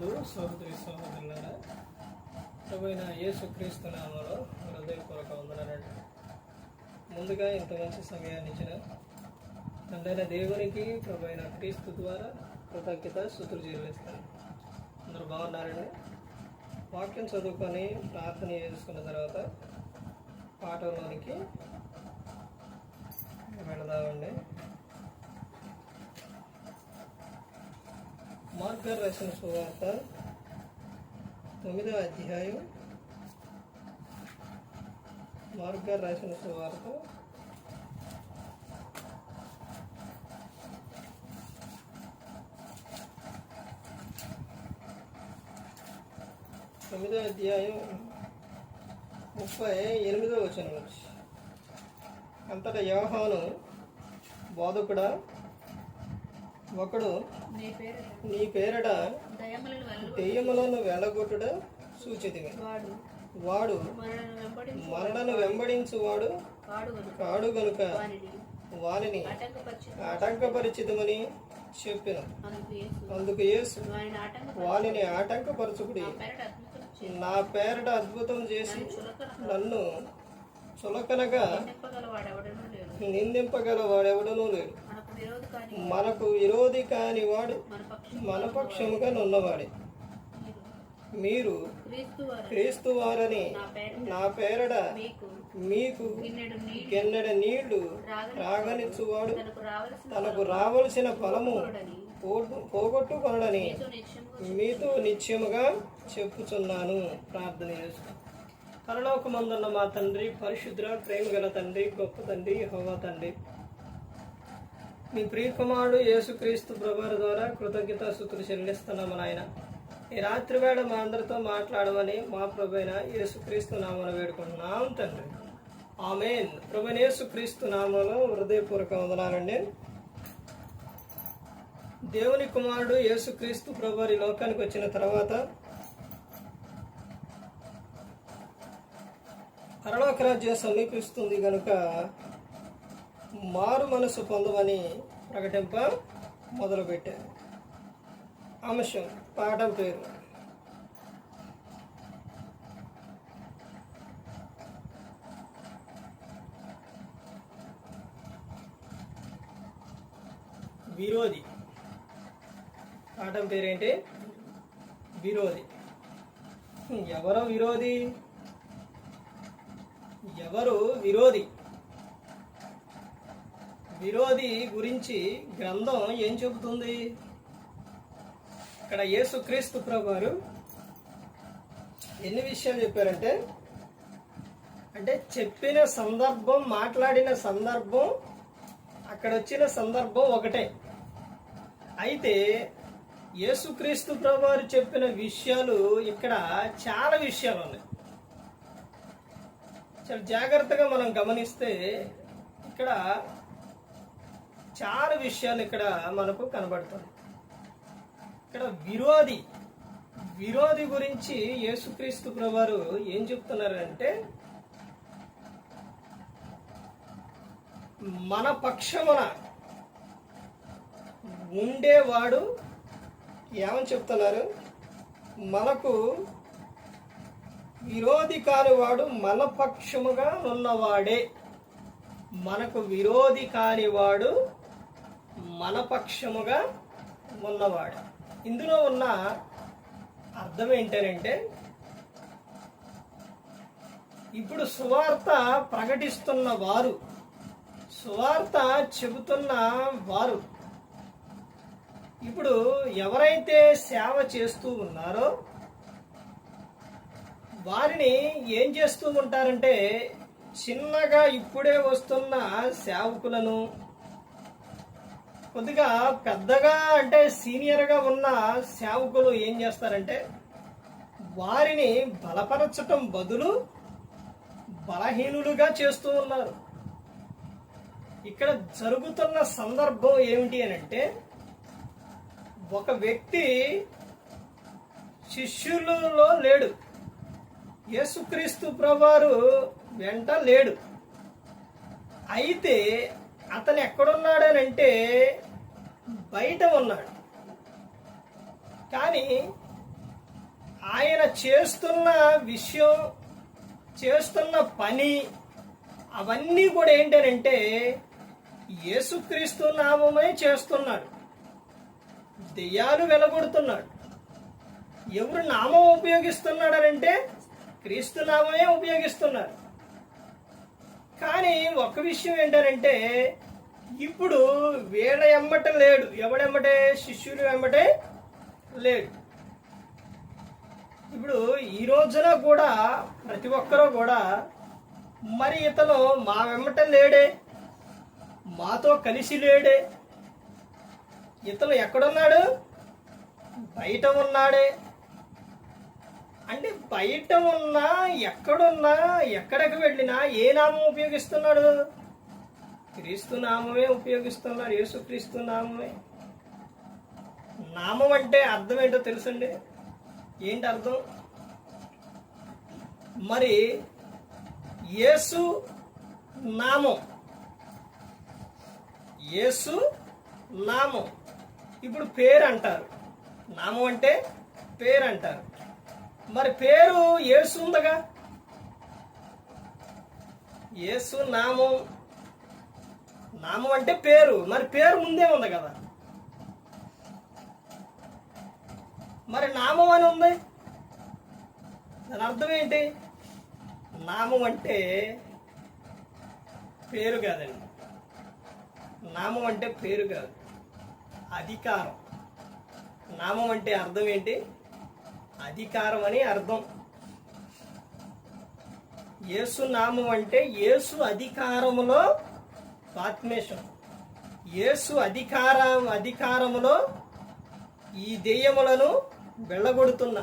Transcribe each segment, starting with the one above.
నందు సహోదరి సహోదరులారా ప్రభుత్వ యేసుక్రీస్తు నామలో హృదయపూర్వక వందనాలండి. ముందుగా ఇంత మంచి సమయాన్ని ఇచ్చిన తండ్రైన దేవునికి ప్రభుత్వ క్రీస్తు ద్వారా కృతజ్ఞత శుతులు చెల్లిస్తాను అందరూ బాగున్నారండి? వాక్యం చదువుకొని ప్రార్థన చేసుకున్న తర్వాత పాటలోనికి వెళదామండి మార్గర్ రాసిన సువార్త తొమ్మిదవ అధ్యాయం. మార్గర్ రాసిన సువార్త. తొమ్మిదవ అధ్యాయం ముప్పై ఎనిమిదవ వచనం వచ్చి అంతటా యోహాను బోధకుడా ఒకడు నీ పేరు నీ పేరట దెయ్యములను వెళ్ళగొట్టుట సూచితివి. వాడు మరణను వెంబడించువాడు. కాడు గనుక. ఆటంకపరిచి ఆటంకపరిచితమని చెప్పిన. అందుకు యేసు. వానిని ఆటంకపరచుకుడి. నా పేరట అద్భుతం చేసి నన్ను చులకనగా నిందింపగల వాడెవడనూ లేడు. మనకు విరోధి కాని వాడు మన పక్షముగా ఉన్నవాడే మీరు క్రీస్తు వారని నా పేరడ మీకు మీకు నీళ్ళు నీళ్ళు రాగనిచ్చువాడు. తనకు రావలసిన ఫలము పోగొట్టుకొనడని మీతో నిత్యముగా చెప్పుచున్నాను. ప్రార్థన చేస్తాను పరలోకమందున్న మా తండ్రి పరిశుద్ర ప్రేమ గల తండ్రి గొప్ప తండ్రి హోవా తండ్రి. మీ ప్రియకుమారుడు యేసుక్రీస్తు ప్రభువారి ద్వారా కృతజ్ఞత స్థుతులు చెల్లిస్తున్నాము నాయన. ఈ రాత్రి వేళ మా అందరితో మాట్లాడమని మా ప్రభైన యేసుక్రీస్తు నామను వేడుకుంటున్నాం తండ్రి. ఆమెన్. ప్రభుని యేసుక్రీస్తు నామలో హృదయపూర్వక వందనాలండి. దేవుని కుమారుడు యేసుక్రీస్తు ప్రభువారి లోకానికి వచ్చిన తర్వాత పరలోక రాజ్యం సమీపిస్తుంది కనుక మారు మనసు పొందమని ప్రకటింప మొదలుపెట్టారు. అంశం పాఠం పేరు. విరోధి పాఠం పేరేంటి? విరోధి ఎవరో విరోధి ఎవరు విరోధి విరోధి గురించి గ్రంథం ఏం చెబుతుంది? ఇక్కడ యేసుక్రీస్తు ప్రభు ఎన్ని విషయాలు చెప్పారంటే అంటే చెప్పిన సందర్భం మాట్లాడిన సందర్భం అక్కడ వచ్చిన సందర్భం ఒకటే. అయితే యేసుక్రీస్తు ప్రభువారు చెప్పిన విషయాలు ఇక్కడ చాలా విషయాలు ఉన్నాయి. చాలా జాగ్రత్తగా మనం గమనిస్తే ఇక్కడ చాలా విషయాలు ఇక్కడ మనకు కనబడుతుంది. ఇక్కడ విరోధి విరోధి గురించి యేసుక్రీస్తు ప్రభువారు ఏం చెప్తున్నారంటే మన పక్షమున ఉండేవాడు ఏమని చెప్తున్నారు? మనకు విరోధి కానివాడు మన పక్షముగా ఉన్నవాడే. మనకు విరోధి కానివాడు మనపక్షముగా ఉన్నవాడు. ఇందులో ఉన్న అర్థం ఏంటంటే ఇప్పుడు సువార్త ప్రకటిస్తున్న వారు సువార్త చెబుతున్న వారు ఇప్పుడు ఎవరైతే సేవ చేస్తూ ఉన్నారో వారిని ఏం చేస్తూ ఉంటారంటే చిన్నగా ఇప్పుడే వస్తున్న సేవకులను కొద్దిగా పెద్దగా అంటే సీనియర్గా ఉన్న సేవకులు ఏం చేస్తారంటే వారిని బలపరచటం బదులు బలహీనులుగా చేస్తూ ఉన్నారు. ఇక్కడ జరుగుతున్న సందర్భం ఏమిటి అని అంటే ఒక వ్యక్తి శిష్యులలో లేడు. యేసుక్రీస్తు ప్రభువారు వెంట లేడు. అయితే అతను ఎక్కడున్నాడనంటే బయట ఉన్నాడు. కానీ ఆయన చేస్తున్న విషయం చేస్తున్న పని అవన్నీ కూడా ఏంటనంటే యేసుక్రీస్తు నామమే చేస్తున్నాడు. దెయ్యాలు వెలగొడుతున్నాడు. ఎవరు నామం ఉపయోగిస్తున్నాడనంటే క్రీస్తు నామమే ఉపయోగిస్తున్నారు. కానీ ఒక విషయం ఏంటంటే ఇప్పుడు వీళ్ళ ఎమ్మట లేడు. ఎవడెమ్మటే శిష్యులు ఎమ్మటే లేడు. ఇప్పుడు ఈ రోజున కూడా ప్రతి ఒక్కరూ కూడా మరి ఇతను మా వెంబట లేడే మాతో కలిసి లేడే ఇతను ఎక్కడున్నాడు? బయట ఉన్నాడే. అంటే బయట ఉన్నా ఎక్కడున్నా ఎక్కడికి వెళ్ళినా ఏ నామం ఉపయోగిస్తున్నాడు? క్రీస్తు నామమే ఉపయోగిస్తున్నాడు యేసుక్రీస్తు నామమే. నామం అంటే అర్థం ఏంటో తెలుసండి? ఏంటి అర్థం? మరి యేసు నామం. యేసు నామం. ఇప్పుడు పేరు అంటారు నామం అంటే పేరు అంటారు మరి పేరు యేసు ఉందగా? యేసు నామం నామం అంటే పేరు. మరి పేరు ముందే ఉంది కదా? మరి నామం అని ఉంది? దాని అర్థం ఏంటి? నామం అంటే పేరు కాదండి. నామం అంటే పేరు కాదు. అధికారం. నామం అంటే అర్థం ఏంటి? అధికారం అని అర్థం. యేసు నామం అంటే యేసు అధికారములో ఆత్మేశం. యేసు అధికారం అధికారములో ఈ దెయ్యములను వెళ్ళగొడుతున్నా.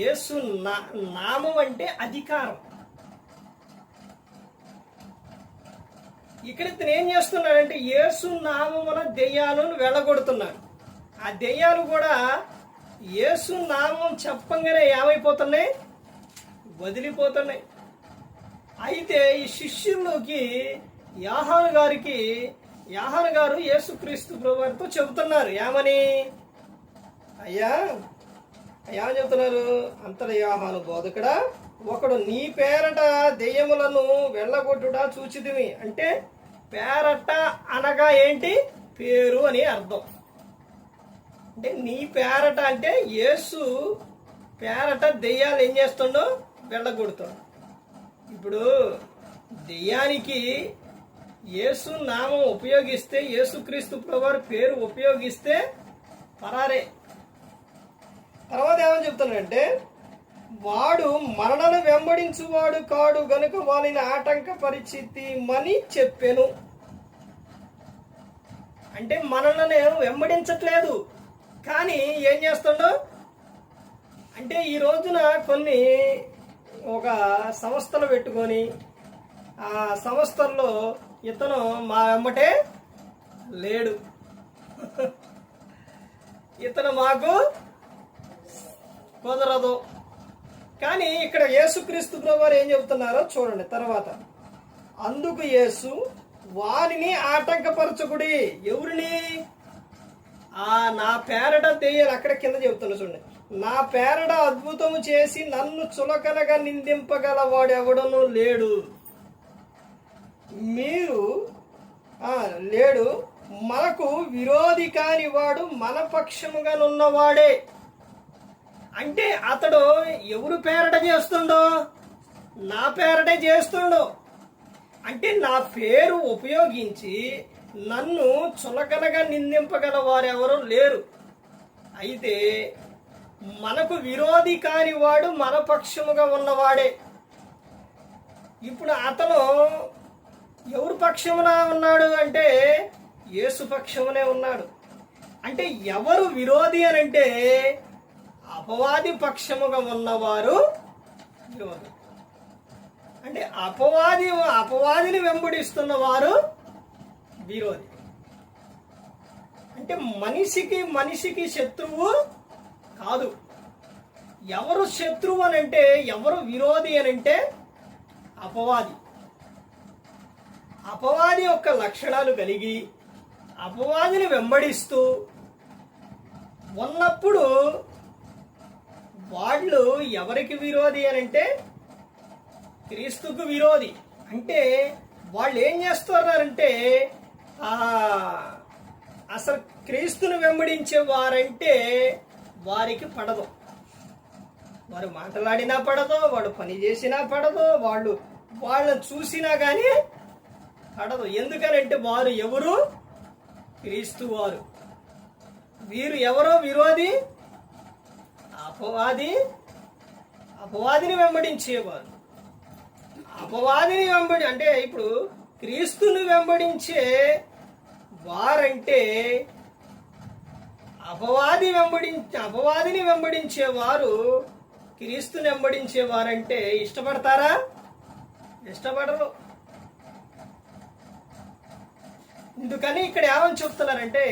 యేసు నా నామం అంటే అధికారం. ఇక్కడ ఇతను ఏం చేస్తున్నాడంటే యేసు నామమున దెయ్యాలను వెళ్ళగొడుతున్నాడు. ఆ దెయ్యాలు కూడా యేసు నామం చెప్పంగానే ఏమైపోతున్నాయి? వదిలిపోతున్నాయి. అయితే ఈ శిష్యుల్లోకి యాహాను గారికి యాహాను గారు యేసుక్రీస్తు ప్రభువారితో చెబుతున్నారు. ఏమని? అయ్యా అయ్యా చెబుతున్నారు? అంతట యాహాను బోధకుడా ఒకడు నీ పేరట దెయ్యములను వెళ్ళగొట్టుడా చూచిదివి అంటే పేరట అనగా ఏంటి? పేరు అని అర్థం. అంటే నీ పేరట అంటే యేసు పేరట దెయ్యాలు ఏం చేస్తుండో వెళ్ళగొడుతాడు. ఇప్పుడు దెయ్యానికి యేసు నామం ఉపయోగిస్తే యేసుక్రీస్తు ప్రభువారి పేరు ఉపయోగిస్తే పరారే. తర్వాత ఏమని చెప్తున్నాడంటే వాడు మరణను వెంబడించువాడు కాడు గనుక వాళ్ళని ఆటంక పరిస్థితి మని చెప్పాను. అంటే మనల్ని వెంబడించట్లేదు. కానీ ఏం చేస్తుండో? అంటే ఈ రోజున కొన్ని ఒక సంస్థలు పెట్టుకొని ఆ సంస్థల్లో ఇతను మా వెంబటే లేడు. ఇతను మాకు కుదరదు. కానీ ఇక్కడ యేసుక్రీస్తు ప్రభువారు ఏం చెబుతున్నారో చూడండి తర్వాత. అందుకు యేసు వారిని ఆటంకపరచకుడి. ఎవరిని? ఆ నా పేరట దెయ్యాలు అక్కడ కింద చెబుతున్నా చూడండి. నా పేరట అద్భుతము చేసి నన్ను చులకనగా నిందింపగల వాడెవడను లేడు. మీరు లేడు. మనకు విరోధి కాని వాడు మన పక్షముగానున్నవాడే. అంటే అతడు ఎవరు పేరట చేస్తుండో? నా పేరటే చేస్తుండో. అంటే నా పేరు ఉపయోగించి నన్ను చులకనగా నిందింపగల వారెవరూ లేరు. అయితే మనకు విరోధి కాని వాడు మన పక్షముగా ఉన్నవాడే. ఇప్పుడు అతను ఎవరు పక్షమున ఉన్నాడు అంటే యేసు పక్షమునే ఉన్నాడు. అంటే ఎవరు విరోధి అని అంటే అపవాది పక్షముగా ఉన్నవారు విరోధి అంటే అపవాది అపవాదిని వెంబడిస్తున్న వారు విరోధి. అంటే మనిషికి మనిషికి శత్రువు కాదు. ఎవరు శత్రువు అని అంటే ఎవరు విరోధి అని అంటే అపవాది. అపవాది యొక్క లక్షణాలు కలిగి అపవాదిని వెంబడిస్తూ ఉన్నప్పుడు వాళ్ళు ఎవరికి విరోధి అని అంటే క్రీస్తుకు విరోధి. అంటే వాళ్ళు ఏం చేస్తున్నారంటే అసలు క్రీస్తును వెంబడించే వారంటే వారికి పడదు. వారు మాట్లాడినా పడదు వాడు పని చేసినా పడదు వాళ్ళు వాళ్ళని చూసినా కానీ పడదు. ఎందుకనంటే వారు ఎవరు? క్రీస్తు వారు. వీరు ఎవరో? విరోధి అపవాది అపవాదిని వెంబడించేవారు. అపవాదిని వెంబడి అంటే ఇప్పుడు క్రీస్తుని వెంబడించే వారంటే అపవాది వెంబడించే అపవాదిని వెంబడించే వారు క్రీస్తుని వెంబడించే వారంటే ఇష్టపడతారా? ఇష్టపడరు. అందుకని ఇక్కడ ఏమని చెప్తున్నారంటే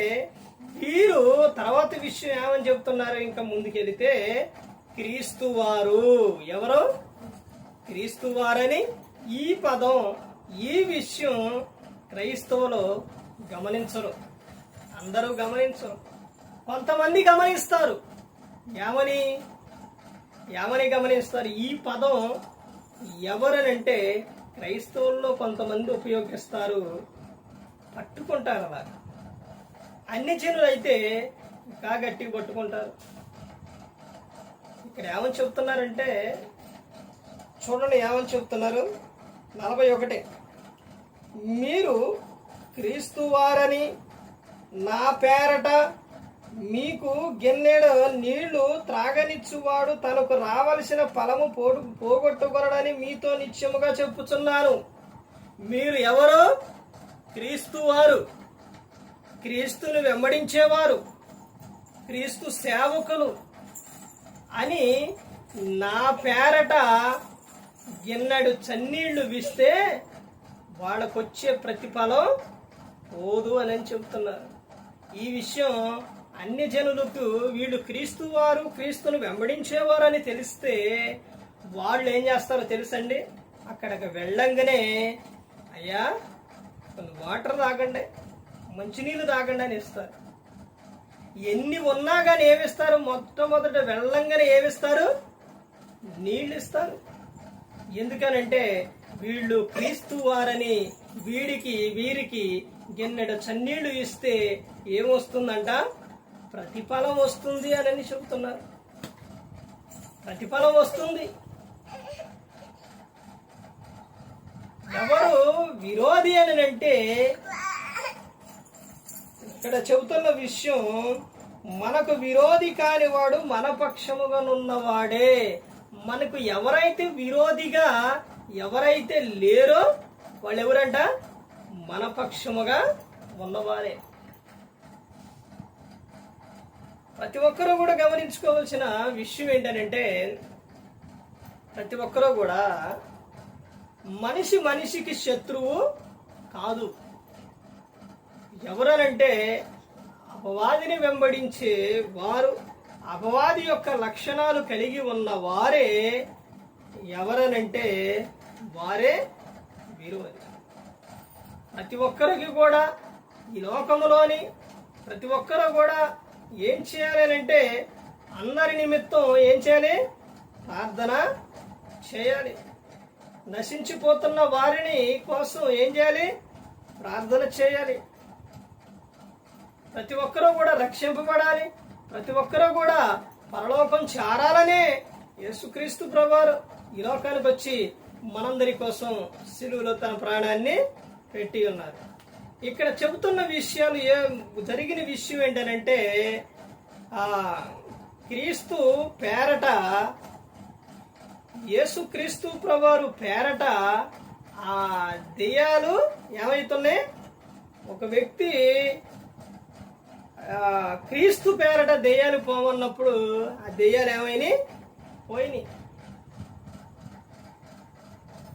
వీరు తర్వాత విషయం ఏమని చెప్తున్నారు? ఇంకా ముందుకెళితే క్రీస్తు వారు ఎవరు? క్రీస్తు వారని ఈ పదం ఈ విషయం క్రైస్తవులు గమనించరు. అందరూ గమనించరు. కొంతమంది గమనిస్తారు. ఏమని ఏమని గమనిస్తారు. ఈ పదం ఎవరనంటే క్రైస్తవుల్లో కొంతమంది ఉపయోగిస్తారు. పట్టుకుంటారు అలా. అన్ని జనులు అయితే ఇంకా గట్టిగా పట్టుకుంటారు. ఇక్కడ ఏమని చెప్తున్నారంటే చూడండి ఏమని చెప్తున్నారు. నలభై ఒకటి. మీరు క్రీస్తువారని నా పేరట మీకు గిన్నెడు నీళ్ళు త్రాగనిచ్చువాడు తనకు రావలసిన ఫలము పోడు పోగొట్టుకొనడని మీతో నిత్యముగా చెప్పుచున్నాను. మీరు ఎవరు? క్రీస్తువారు క్రీస్తును వెంబడించేవారు. క్రీస్తు సేవకులు అని నా పేరట ఎన్నడు చన్నీళ్ళు విస్తే వాళ్ళకొచ్చే ప్రతిఫలం పోదు అని చెబుతున్నారు. ఈ విషయం అన్ని జనులకు వీళ్ళు క్రీస్తు వారు క్రీస్తును వెంబడించేవారు అని తెలిస్తే వాళ్ళు ఏం చేస్తారో తెలుసండి? అక్కడికి వెళ్ళంగానే అయ్యా కొన్ని వాటర్ తాగండి మంచినీళ్ళు తాగండి అని ఇస్తారు. ఎన్ని ఉన్నా కానీ ఏమిస్తారు? మొట్టమొదట వెళ్ళంగానే ఏమిస్తారు? నీళ్ళు ఇస్తారు. ఎందుకనంటే వీళ్ళు క్రీస్తు వారని వీడికి వీరికి గిన్నెడ చన్నీళ్ళు ఇస్తే ఏమొస్తుందంట? ప్రతిఫలం వస్తుంది అని చెబుతున్నారు. ప్రతిఫలం వస్తుంది. ఎవరు విరోధి అని అంటే ఇక్కడ చెబుతున్న విషయం మనకు విరోధి కానివాడు మన పక్షముగా ఉన్నవాడే మనకు ఎవరైతే విరోధిగా ఎవరైతే లేరో వాళ్ళు ఎవరంట మన పక్షముగా ఉన్నవారే. ప్రతి ఒక్కరూ కూడా గమనించుకోవాల్సిన విషయం ఏంటనంటే ప్రతి ఒక్కరూ కూడా మనిషి మనిషికి శత్రువు కాదు. ఎవరనంటే అపవాదిని వెంబడించే వారు అపవాది యొక్క లక్షణాలు కలిగి ఉన్న వారే ఎవరనంటే వారే విరోధి ప్రతి ఒక్కరికి కూడా ఈ లోకములోని ప్రతి ఒక్కరు కూడా ఏం చేయాలి అంటే అందరి నిమిత్తం ఏం చేయాలి? ప్రార్థన చేయాలి. నశించిపోతున్న వారిని కోసం ఏం చేయాలి? ప్రార్థన చేయాలి. ప్రతి ఒక్కరూ కూడా రక్షింపబడాలి. ప్రతి ఒక్కరూ కూడా పరలోకం చేరాలనే యేసుక్రీస్తు ప్రభువారు ఈ లోకానికి వచ్చి మనందరి కోసం సిలువులో తన ప్రాణాన్ని పెట్టి ఉన్నారు. ఇక్కడ చెబుతున్న విషయాలు ఏ జరిగిన విషయం ఏంటనంటే ఆ క్రీస్తు పేరట యేసుక్రీస్తు ప్రభువారు పేరట ఆ దెయ్యాలు ఏమవుతున్నాయి ఒక వ్యక్తి క్రీస్తు పేరట దెయ్యాలు పోమన్నప్పుడు ఆ దెయ్యాలు ఏమైనాయి పోయినాయి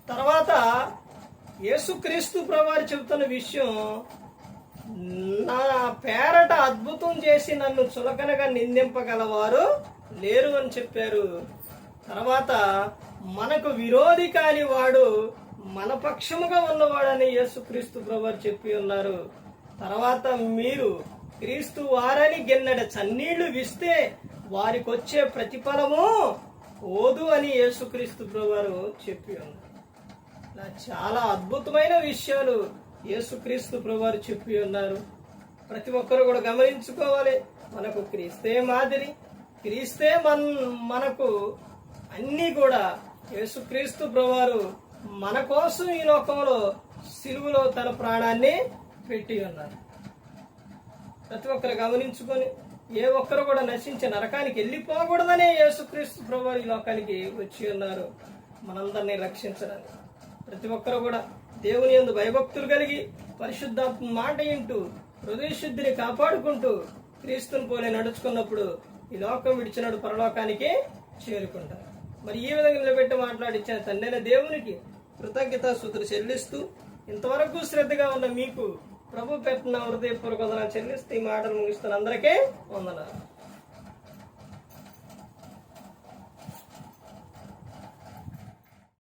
తర్వాత యేసుక్రీస్తు ప్రభువారు చెబుతున్న విషయం నా పేరట అద్భుతం చేసి నన్ను చులకనగా నిందింపగలవారు లేరు అని చెప్పారు. తర్వాత మనకు విరోధి కాని వాడు మన పక్షముగా ఉన్నవాడని యేసుక్రీస్తు ప్రభువారు చెప్పి ఉన్నారు. తర్వాత మీరు క్రీస్తు వారని గిన్నెడ చన్నీళ్ళు విస్తే వారికి వచ్చే ప్రతిఫలము ఓదు అని యేసుక్రీస్తు ప్రభువారు చెప్పి ఉన్నారు. చాలా అద్భుతమైన విషయాలు యేసుక్రీస్తు ప్రభువారు చెప్పి ఉన్నారు. ప్రతి ఒక్కరు కూడా గమనించుకోవాలి. మనకు క్రీస్తే మాదిరి క్రీస్తే మన మనకు అన్నీ కూడా యేసుక్రీస్తు ప్రభువారు మన కోసం ఈ లోకంలో సిలువలో తన ప్రాణాన్ని పెట్టి ఉన్నారు. ప్రతి ఒక్కరు గమనించుకొని ఏ ఒక్కరు కూడా నశించే నరకానికి వెళ్ళిపోకూడదనే యేసుక్రీస్తు ప్రభు ఈ లోకానికి వచ్చి ఉన్నారు. మనందరినీ రక్షించడానికి. ప్రతి ఒక్కరు కూడా దేవుని యందు భయభక్తులు కలిగి పరిశుద్ధాత్మ మాట వింటూ హృదయ శుద్ధిని కాపాడుకుంటూ క్రీస్తుని పోలే నడుచుకున్నప్పుడు ఈ లోకం విడిచినడు పరలోకానికి చేరుకుంటారు. మరి ఈ విధంగా నిలబెట్టి మాట్లాడించిన తండ్రైన దేవునికి కృతజ్ఞత సుతులు చెల్లిస్తూ ఇంతవరకు శ్రద్ధగా ఉన్న మీకు ప్రభు పెట్టిన హృదయపూర్వక వందనాలు చెల్లిస్తూ ఈ మాటలు ముగిస్తున్న అందరికీ వందనాలు.